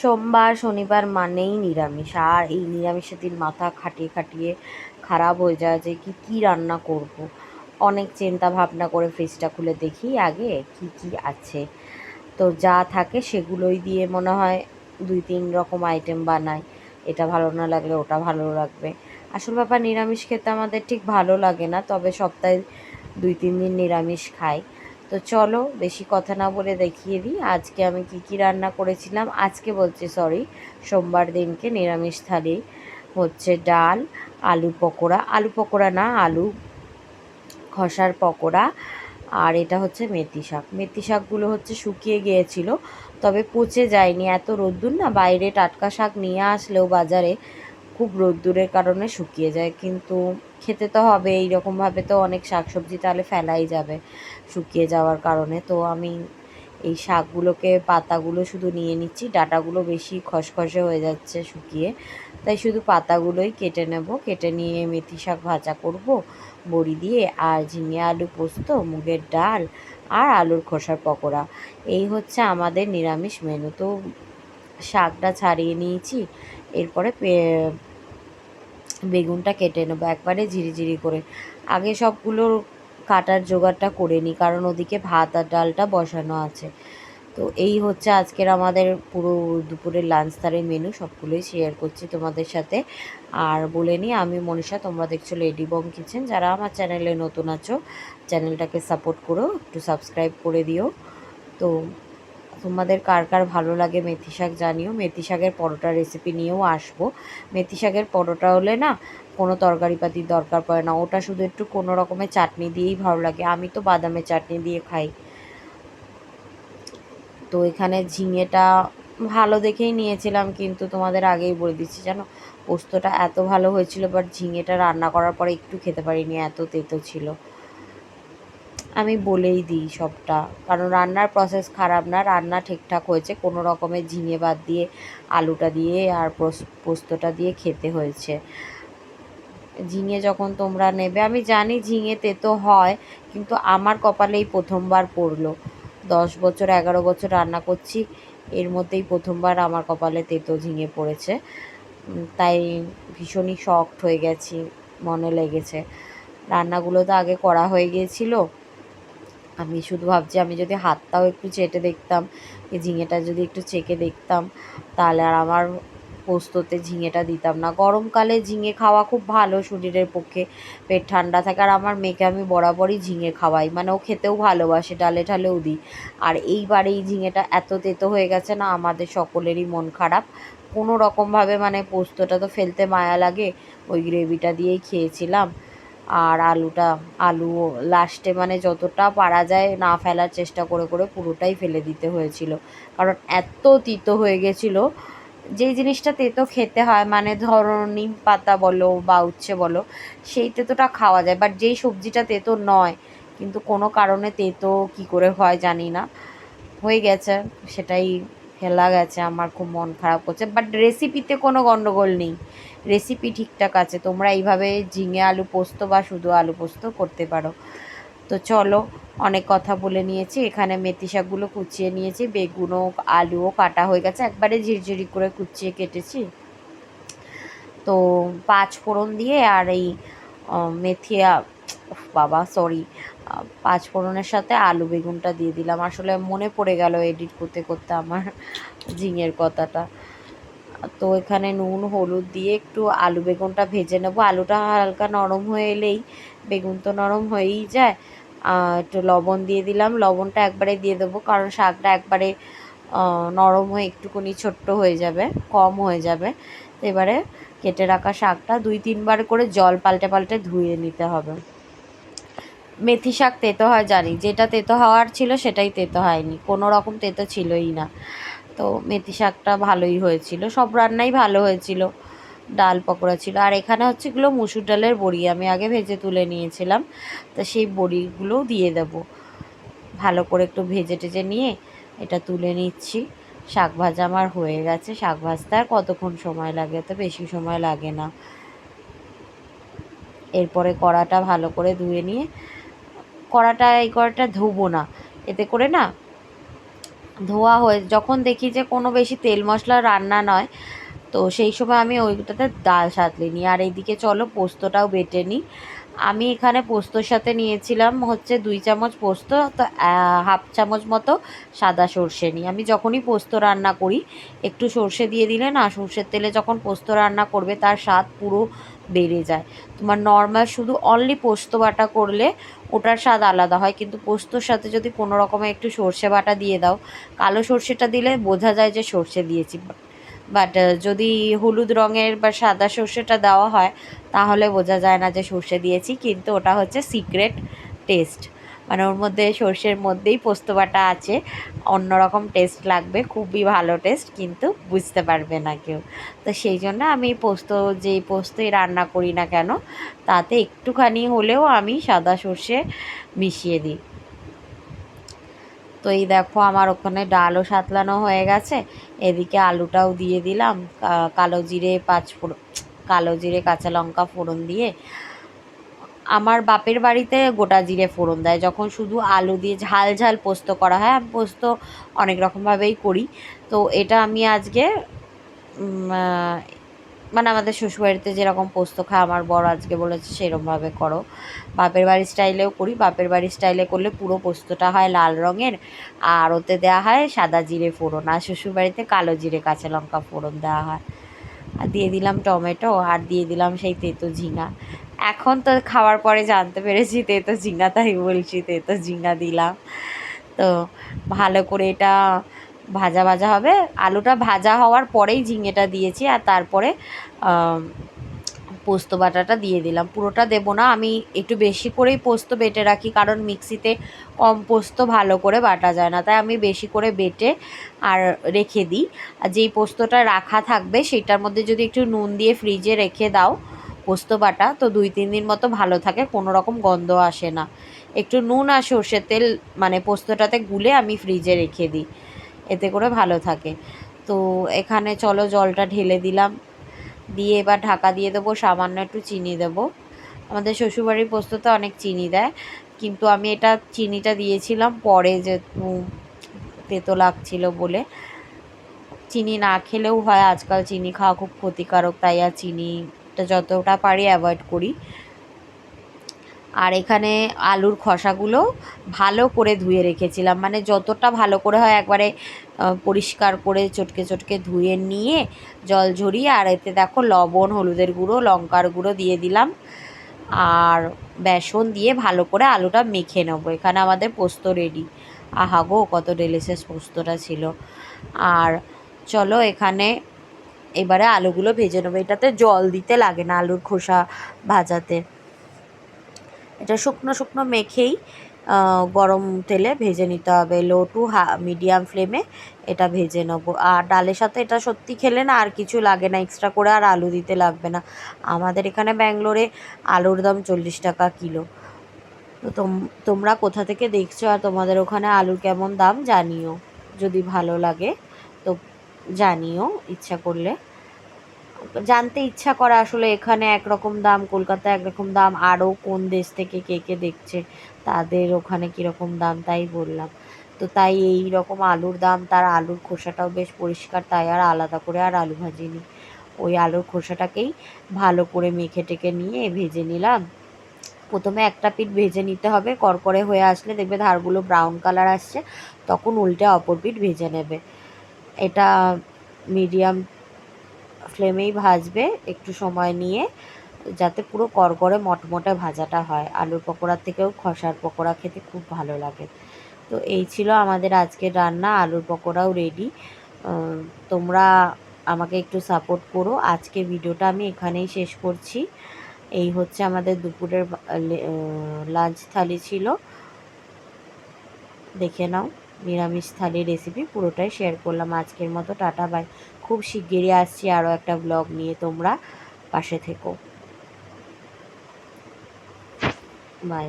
সোমবার, শনিবার মানেই নিরামিষ। আর এই নিরামিষের দিন মাথা খাটিয়ে খাটিয়ে খারাপ হয়ে যায় যে কি, কী রান্না করব। অনেক চিন্তা ভাবনা করে ফ্রিজটা খুলে দেখি আগে কি কি আছে। তো যা থাকে সেগুলোই দিয়ে মনে হয় দুই, তিন রকম আইটেম বানাই। এটা ভালো না লাগলে ওটা ভালো লাগবে। আসল ব্যাপার নিরামিষ খেতে আমাদের ঠিক ভালো লাগে না, তবে সপ্তাহে দুই, তিন দিন নিরামিষ খাই। তো চলো বেশি কথা না বলে দেখিয়ে দিই, আজকে আমি কি কি রান্না করেছিলাম। আজকে বলছি সরি সোমবার দিনকে নিরামিষ থালি হচ্ছে ডাল, আলু পকোড়া। আলু পকোড়া না, আলু খসার পকোড়া। আর এটা হচ্ছে মেথি শাক। মেথি শাকগুলো হচ্ছে শুকিয়ে গিয়েছিল, তবে পচে যায়নি। এত রোদ্দুর না, বাইরে টাটকা শাক নিয়ে আসলেও বাজারে খুব রোদ্দুরের কারণে শুকিয়ে যায়, কিন্তু খেতে তো হবে, এইরকমভাবে তো অনেক শাকসবজি তাহলে ফেলাই যাবে শুকিয়ে যাওয়ার কারণে। তো আমি এই শাকগুলোকে, পাতাগুলো শুধু নিয়ে নিচ্ছি, ডাটাগুলো বেশি খসখসে হয়ে যাচ্ছে শুকিয়ে। তাই শুধু পাতাগুলোই কেটে নেব, কেটে নিয়ে মেথি শাক ভাজা করব, বড়ি দিয়ে, আর ঝিঙে আলু পোস্ত, মুগের ডাল, আর আলুর খোসার পকোড়া। এই হচ্ছে আমাদের নিরামিষ মেনু তো শাকটা ছাড়িয়ে নিয়েছি, এরপরে বেগুনটা কেটে নেব একবারে ঝিরিঝিরি করে। আগে সবগুলো কাটার জোগাড়টা করে নিই, কারণ ওদিকে ভাত আর ডালটা বসানো আছে। তো এই হচ্ছে আজকের আমাদের পুরো দুপুরের লাঞ্চ তারের মেনু সবগুলোই শেয়ার করছি তোমাদের সাথে। আর বলে নিই, আমি মনীষা, তোমরা দেখছ লেডি বং কিচেন যারা আমার চ্যানেলে নতুন আছো চ্যানেলটাকে সাপোর্ট করো, একটু সাবস্ক্রাইব করে দিও। তো তোমাদের কার কার ভালো লাগে মেথি শাক জানিও। মেথি শাকের পরোটা রেসিপি নিয়েও আসব। মেথি শাকের পরোটা হলে না কোনো তরকারি পাতির দরকার পড়ে না। ওটা শুধু একটু কোনো রকমের চাটনি দিয়েই ভালো লাগে। আমি তো বাদামের চাটনি দিয়ে খাই। তো এখানে ঝিঙেটা ভালো দেখেই নিয়েছিলাম, কিন্তু তোমাদের আগেই বলে দিচ্ছি, জানো? পোস্তটা এত ভালো হয়েছিল বাট ঝিঙেটা রান্না করার পরে একটু খেতে পারিনি, এত তেতো ছিল। আমি বলেই দিই সবটা। কারণ রান্নার প্রসেস খারাপ না, রান্না ঠিকঠাক হয়েছে, কোনো রকমের ঝিঙে বাদ দিয়ে, আলুটা দিয়ে আর পোস্তটা দিয়ে খেতে হয়েছে। ঝিঙে যখন তোমরা নেবে, আমি জানি ঝিঙে তেতো হয়, কিন্তু আমার কপালেই প্রথমবার পড়ল। দশ বছর, এগারো বছর রান্না করছি, এর মধ্যেই প্রথমবার আমার কপালে তেতো ঝিঙে পড়েছে। তাই ভীষণই শক্ট হয়ে গেছি, মনে লেগেছে। রান্নাগুলো তো আগে করা হয়ে গিয়েছিল আমি শুধু ভাবছি আমি যদি হাতটাও একটু চেটে দেখতাম ঝিঙেটা যদি একটু চেকে দেখতাম, তাহলে আর আমার পোস্ততে ঝিঙেটা দিতাম না। গরমকালে ঝিঙে খাওয়া খুব ভালো শরীরের পক্ষে, পেট ঠান্ডা থাকে, আর আমার মেয়েকে আমি বরাবরই ঝিঙে খাওয়াই মানে ও খেতেও ভালোবাসে, ডালে ঠালেও দিই। আর এইবার এই ঝিঙেটা এত তেতো হয়ে গেছে না, আমাদের সকলেরই মন খারাপ। কোনো রকমভাবে মানে পোস্তটা তো ফেলতে মায়া লাগে, ওই গ্রেভিটা দিয়েই খেয়েছিলাম। আর আলুটা, আলু লাস্টে মানে যতটা পারা যায় না ফেলার চেষ্টা করে করে পুরোটাই ফেলে দিতে হয়েছিল। কারণ এত তিতো হয়ে গেছিল, যেই জিনিসটা তেতো খেতে হয় মানে ধরো নিম পাতা বলো বা উচ্ছে বলো, সেই তেতোটা খাওয়া যায়। বাট যেই সবজিটা তেতো নয়, কিন্তু কোনো কারণে তেতো কি করে হয় জানি না। হয়ে গেছে, সেটাই, ফেলা গেছে, আমার খুব মন খারাপ করছে। বাট রেসিপিতে কোনো গণ্ডগোল নেই। রেসিপি ঠিকঠাক আছে, তোমরা এইভাবে ঝিঙে আলু পোস্ত বা শুধু আলু পোস্ত করতে পারো। তো চলো, অনেক কথা বলে নিয়েছি, এখানে মেথি শাকগুলো কুচিয়ে নিয়েছি, বেগুনও, আলুও কাটা হয়ে গেছে, একবারে ঝিরঝিরি করে কুচিয়ে কেটেছি। তো পাঁচ ফোড়ন দিয়ে আর এই মেথি বাবা সরি পাঁচ ফোড়নের সাথে আলু বেগুনটা দিয়ে দিলাম। আসলে মনে পড়ে গেল এডিট করতে করতে আমার ঝিঙের কথাটা। তো এখানে নুন, হলুদ দিয়ে একটু আলু বেগুনটা ভেজে নেব। আলুটা হালকা নরম হয়ে এলেই বেগুন তো নরম হয়েই যায়। একটু লবণ দিয়ে দিলাম। লবণটা একবারে দিয়ে দেবো কারণ শাকটা একবারে নরম হয়ে একটুকুনি ছোট্ট হয়ে যাবে, কম হয়ে যাবে। তো এবারে কেটে রাখা শাকটা দুই তিনবার করে জল পাল্টে পাল্টে ধুয়ে নিতে হবে। মেথি শাক তেতো হয় জানি, যেটা তেতো হওয়ার ছিল সেটাই তেতো হয়নি, কোনো রকম তেতো ছিলই না। তো মেথি শাকটা ভালোই হয়েছিল। সব রান্নাই ভালো হয়েছিল। ডাল পকোড়া ছিল। আর এখানে হচ্ছে এগুলো মুসুর ডালের বড়ি আমি আগে ভেজে তুলে নিয়েছিলাম। তো সেই বড়িগুলোও দিয়ে দেব। ভালো করে একটু ভেজে টেজে নিয়ে এটা তুলে নিচ্ছি। শাক ভাজা আমার হয়ে গেছে। শাক ভাজতে আর কতক্ষণ সময় লাগে? তো বেশি সময় লাগে না। এরপরে কড়াটা ভালো করে ধুয়ে নিয়ে, কড়াটা এই কড়াটা ধুবো না। এতে করে না ধোয়া হয়ে, যখন দেখি যে কোনো বেশি তেল মশলা রান্না নয়, তো সেই সময় আমি ওইটাতে ডাল সাঁতলে নিই। আর এইদিকে চলো, পোস্তটাও বেটে নিই। আমি এখানে পোস্তর সাথে নিয়েছিলাম হচ্ছে দুই চামচ পোস্ত, তো হাফ চামচ মতো সাদা সর্ষে নিই। আমি যখনই পোস্ত রান্না করি, একটু সর্ষে দিয়ে দিলে না, সর্ষের তেলে যখন পোস্ত রান্না করবে, তার স্বাদ পুরো বেড়ে যায়। তোমার নর্মাল শুধু অনলি পোস্ত বাটা করলে ওটার স্বাদ আলাদা হয়, কিন্তু পোস্তর সাথে যদি কোনো রকমে একটু সর্ষে বাটা দিয়ে দাও, কালো সর্ষেটা দিলে বোঝা যায় যে সর্ষে দিয়েছি। বাট যদি হলুদ রঙের বা সাদা সর্ষেটা দেওয়া হয়, তাহলে বোঝা যায় না যে সর্ষে দিয়েছি, কিন্তু ওটা হচ্ছে সিক্রেট টেস্ট মানে ওর মধ্যে সর্ষের মধ্যেই পোস্ত বাটা আছে। অন্যরকম টেস্ট লাগবে, খুবই ভালো টেস্ট কিন্তু বুঝতে পারবে না কেউ। তো সেই জন্য আমি পোস্ত, যেই পোস্তই রান্না করি না কেন, তাতে একটুখানি হলেও আমি সাদা সর্ষে মিশিয়ে দিই। তো এই দেখো আমার ওখানে ডালও সাতলানো হয়ে গেছে। এদিকে আলুটাও দিয়ে দিলাম কালো জিরে পাঁচ ফোড়ন কালো জিরে কাঁচা লঙ্কা ফোড়ন দিয়ে। আমার বাপের বাড়িতে গোটা জিরে ফোড়ন দেয়। যখন শুধু আলু দিয়ে ঝাল ঝাল পোস্ত করা হয়, আমি পোস্ত অনেক রকমভাবেই করি। তো এটা আমি আজকে মানে আমাদের শ্বশুরবাড়িতে যেরকম পোস্ত খায়, আমার বড় আজকে বলেছে সেরকমভাবে করো। বাপের বাড়ির স্টাইলেও করি, বাপের বাড়ির স্টাইলে করলে পুরো পোস্তটা হয় লাল রঙের, আর ওতে দেওয়া হয় সাদা জিরে ফোড়ন, আর শ্বশুরবাড়িতে কালো জিরে কাঁচা লঙ্কা ফোড়ন দেওয়া হয়। আর দিয়ে দিলাম টমেটো, আর দিয়ে দিলাম সেই তেতো ঝিঙা। এখন তো খাওয়ার পরে জানতে পেরেছি, তে তো ঝিঙ্গা তাই বলছি, তে তো ঝিঙ্গা দিলাম। তো ভালো করে এটা ভাজা ভাজা হবে। আলুটা ভাজা হওয়ার পরেই ঝিঙেটা দিয়েছি আর তারপরে পোস্ত বাটাটা দিয়ে দিলাম। পুরোটা দেবো না, আমি একটু বেশি করেই পোস্ত বেটে রাখি, কারণ মিক্সিতে কম পোস্ত ভালো করে বাটা যায় না। তাই আমি বেশি করে বেটে আর রেখে দিই। আর যেই পোস্তটা রাখা থাকবে সেটার মধ্যে যদি একটু নুন দিয়ে ফ্রিজে রেখে দাও পোস্ত বাটা তো দুই, তিন দিন মতো ভালো থাকে, কোনো রকম গন্ধ আসে না। একটু নুন আর সর্ষের তেল মানে পোস্তটাতে গুলে আমি ফ্রিজে রেখে দিই, এতে করে ভালো থাকে। তো এখানে চলো জলটা ঢেলে দিলাম, দিয়ে এবার ঢাকা দিয়ে দেবো, সামান্য একটু চিনি দেবো। আমাদের শ্বশুরবাড়ির পোস্ততে অনেক চিনি দেয়, কিন্তু আমি এটা চিনিটা দিয়েছিলাম পরে যে তেতো লাগছিল বলে। চিনি না খেলেও হয়, আজকাল চিনি খাওয়া খুব ক্ষতিকারক, তাই আর চিনিটা যতটা পারি অ্যাভয়েড করি। আর এখানে আলুর খসাগুলো ভালো করে ধুয়ে রেখেছিলাম। মানে যতটা ভালো করে হয় একবারে পরিষ্কার করে চটকে চটকে ধুয়ে নিয়ে জল ঝরিয়ে, আর এতে দেখো লবণ, হলুদের গুঁড়ো, লঙ্কার গুঁড়ো দিয়ে দিলাম। আর বেসন দিয়ে ভালো করে আলুটা মেখে নেব। এখানে আমাদের পোস্ত রেডি আহা গো, কত ডেলিসিয়াস পোস্তটা ছিল। আর চলো এখানে এবারে আলুগুলো ভেজে নেব। এটাতে জল দিতে লাগে না আলুর খোসা ভাজাতে। এটা শুকনো শুকনো মেখেই গরম তেলে ভেজে নিতে হবে। লো টু হা, মিডিয়াম ফ্লেমে এটা ভেজে নেব। আর ডালের সাথে এটা সত্যি খেলে না আর কিছু লাগে না। এক্সট্রা করে আর আলু দিতে লাগবে না। আমাদের এখানে ব্যাঙ্গলোরে আলুর দাম চল্লিশ টাকা কিলো। তো তোমরা কোথা থেকে দেখছ আর তোমাদের ওখানে আলুর কেমন দাম জানিও। যদি ভালো লাগে তো জানিও ইচ্ছা করলে। জানতে ইচ্ছা করে আসলে এখানে একরকম দাম, কলকাতায় একরকম দাম, আরও কোন দেশ থেকে কে কে দেখছে, তাদের ওখানে কীরকম দাম তাই বললাম। তো তাই এই রকম আলুর দাম, তার আলুর খোসাটাও বেশ পরিষ্কার, তাই আর আলাদা করে আর আলু ভাজিনি ওই আলুর খোসাটাকেই ভালো করে মেখে টেকে নিয়ে ভেজে নিলাম। প্রথমে একটা পিঠ ভেজে নিতে হবে, করকরে হয়ে আসলে দেখবে ধারগুলো ব্রাউন কালার আসছে, তখন উল্টে অপর পিঠ ভেজে নেবে। এটা মিডিয়াম ফ্লেমেই ভাজবে একটু সময় নিয়ে, যাতে পুরো করকরে মটমটে ভাজাটা হয়। আলুর পকোড়ার থেকেও খসার পকোড়া খেতে খুব ভালো লাগে। তো এই ছিল আমাদের আজকের রান্না, আলুর পকোড়াও রেডি তোমরা আমাকে একটু সাপোর্ট করো। আজকে ভিডিওটা আমি এখানেই শেষ করছি। এই হচ্ছে আমাদের দুপুরের লাঞ্চ থালি ছিল। দেখে নাও, নিরামিষ থালি রেসিপি পুরোটাই শেয়ার করলাম। আজকের মতো টাটা বাই খুব শিগগিরই আসছি আরও একটা ব্লগ নিয়ে তোমরা পাশে থেকো। বাই